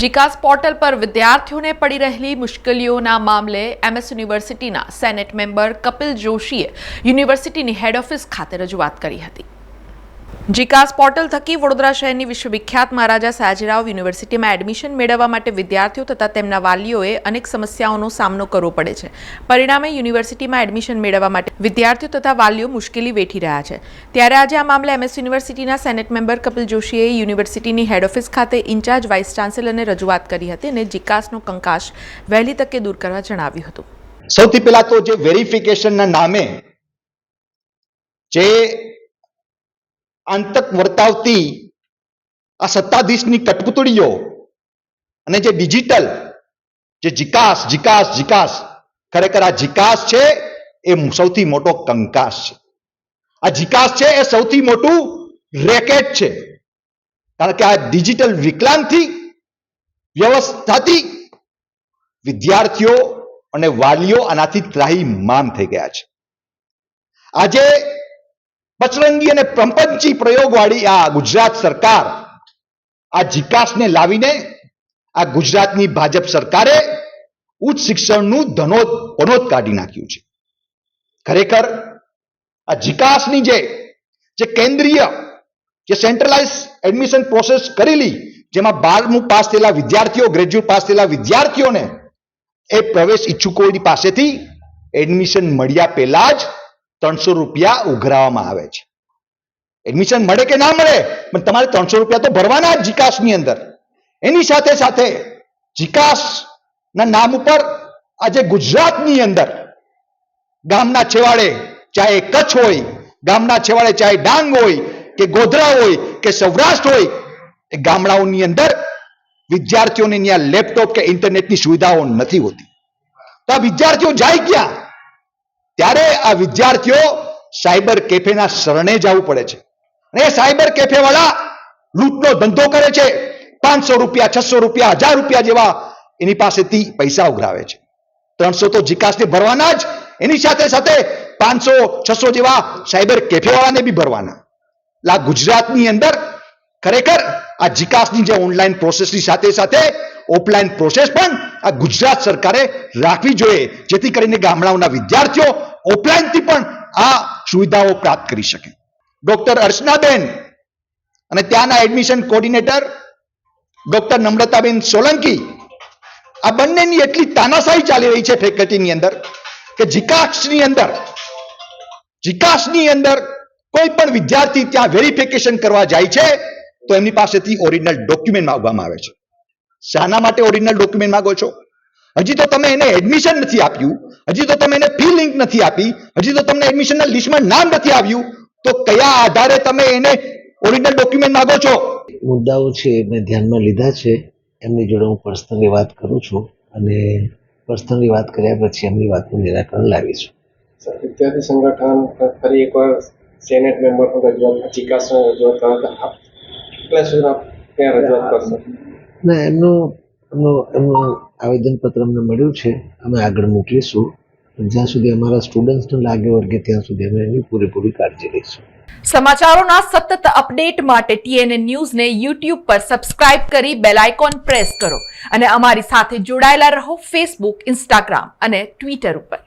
જીકાસ portal પર વિદ્યાર્થીઓને પડી રહેલી મુશ્કેલીઓના મામલે એમએસ યુનિવર્સિટીના સેનેટ મેમ્બર કપિલ જોશીએ યુનિવર્સિટીની હેડ ઓફિસ ખાતે રજૂઆત કરી હતી. જીકાસ પોર્ટલ થકી વડોદરા શહેરની વિશ્વવિખ્યાત મહારાજા સયાજીરાવ યુનિવર્સિટીમાં એડમિશન મેળવવા માટે વિદ્યાર્થીઓ તથા તેમના વાલીઓએ અનેક સમસ્યાઓનો સામનો કરવો પડે છે. પરિણામે યુનિવર્સિટીમાં એડમિશન મેળવવા માટે વિદ્યાર્થીઓ તથા વાલીઓ મુશ્કેલી વેઠી રહ્યા છે. ત્યારે આજે આ મામલે એમએસ યુનિવર્સિટીના સેનેટ મેમ્બર કપિલ જોશીએ યુનિવર્સિટીની હેડ ઓફિસ ખાતે ઇન્ચાર્જ વાઇસ ચાન્સેલરને રજૂઆત કરી હતી અને જીકાસનો કંકાશ વહેલી તકે દૂર કરવા જણાવ્યું હતું. સૌથી પહેલા તો જે વેરિફિકેશનના નામે જે આંતક વર્તાવતી આ સત્તાધીશની કટપુતળીઓ અને જે ડિજિટલ જે જીકાસ જીકાસ જીકાસ, ખરેખર આ જીકાસ છે એ સૌથી મોટો કંકાસ છે. આ જીકાસ છે એ સૌથી મોટું રેકેટ છે. કારણ કે આ ડિજિટલ વિકલાંગથી વ્યવસ્થાથી વિદ્યાર્થીઓ અને વાલીઓ આનાથી ત્રાહીમામ થઈ ગયા છે. આજે પચરંગી અને પ્રપંચી પ્રયોગવાળી આ ગુજરાત સરકાર, આ જીકાસને લાવીને આ ગુજરાતની ભાજપ સરકારે ઉચ્ચ શિક્ષણનું ધનોત, પનોત કાઢી નાખ્યું છે. ખરેખર આ જીકાસની જે જે કેન્દ્રીય, જે સેન્ટ્રલાઇઝ એડમિશન પ્રોસેસ કરેલી, જેમાં બારમું પાસ થયેલા વિદ્યાર્થીઓ ગ્રેજ્યુએટ પાસ થયેલા વિદ્યાર્થીઓને એ પ્રવેશ ઈચ્છુકોની પાસેથી એડમિશન મળ્યા પહેલા જ ત્રણસો રૂપિયા ઉઘરાવવામાં આવે છે. એડમિશન મળે કે ના મળે? પણ તમારે ત્રણસો રૂપિયા તો ભરવાના જ જીકાસની અંદર. એની સાથે સાથે જીકાસના નામ ઉપર આજે ગુજરાતની અંદર ગામના છેવાડે ચાહે કચ્છ હોય, ગામના છેવાડે ચાહે ડાંગ હોય, કે ગોધરા હોય, કે સૌરાષ્ટ્ર હોય, એ ગામડાઓની અંદર વિદ્યાર્થીઓને ત્યાં લેપટોપ કે ઇન્ટરનેટની સુવિધાઓ નથી હોતી. તો આ વિદ્યાર્થીઓ જાય ક્યાં? આ વિદ્યાર્થીઓ સાયબર કેફેના શરણે જવું પડે છે. એ સાયબર કેફે વાળા લૂંટનો ધંધો કરે છે. પાંચસો રૂપિયા, છસો રૂપિયા, હજાર રૂપિયા જેવા એની પાસેથી પૈસા ઉઘરાવે છે. ત્રણસો તો જીકાસને ભરવાના જ. એની સાથે સાથે પાંચસો, છસો જેવા સાયબર કેફે વાળાને બી ભરવાના. લા ગુજરાતની અંદર ખરેખર આ જીકાસની જે ઓનલાઈન પ્રોસેસની સાથે સાથે ઓફલાઈન પ્રોસેસ પણ આ ગુજરાત સરકારે રાખવી જોઈએ. જેથી કરીને ગામડાઓના વિદ્યાર્થીઓ ઓફલાઈનથી પણ આ સુવિધાઓ પ્રાપ્ત કરી શકે. ડોક્ટર અર્ચનાબેન અને ત્યાંના એડમિશન કોર્ડિનેટર ડોક્ટર નમ્રતાબેન સોલંકી, આ બંનેની એટલી તાનાશાહી ચાલી રહી છે ફેકલ્ટીની અંદર કે જીકાસની અંદર જીકાસની અંદર કોઈ પણ વિદ્યાર્થી ત્યાં વેરિફિકેશન કરવા જાય છે તો એમની પાસેથી ઓરિજિનલ ડોક્યુમેન્ટ માંગવામાં આવે છે. શાના માટે ઓરિજિનલ ડોક્યુમેન્ટ માંગો છો? હજી તો તમે એને એડમિશન નથી આપ્યું. હજી તો તમે એને ફી લિંક નથી આપી. હજી તો તમને એડમિશનના લિસ્ટમાં નામ નથી આવ્યું. તો કયા આધારે તમે એને ઓરિજિનલ ડોક્યુમેન્ટ માંગો છો? મુદ્દાઓ છે મેં ધ્યાનમાં લીધા છે. એમની જોડે હું પર્સનલી વાત કરું છું અને પર્સનલી વાત કર્યા પછી એમની વાતનું નિરાકરણ લાવીશું. સર વિદ્યાર્થી સંગઠન ફરી એકવાર સેનેટ મેમ્બર પર રજૂઆત ચિકાસને રજૂઆત કરવા આપ ત્યાં રજૂઆત કરશો? ના એમનું એમનું એમનું આવેદનપત્ર અમને મળ્યું છે, અમે આગળ મોકલીશું. જ્યાં સુધી અમારા સ્ટુડન્ટ્સને લાગે વળગે ત્યાં સુધી અમે એની પૂરેપૂરી કાળજી લઈશું. સમાચારોના સતત અપડેટ માટે ટીએનએ ન્યૂઝને યુટ્યુબ પર સબસ્ક્રાઇબ કરી બેલ આઇકોન પ્રેસ કરો અને અમારી સાથે જોડાયેલા રહો ફેસબુક ઇન્સ્ટાગ્રામ અને ટ્વિટર ઉપર.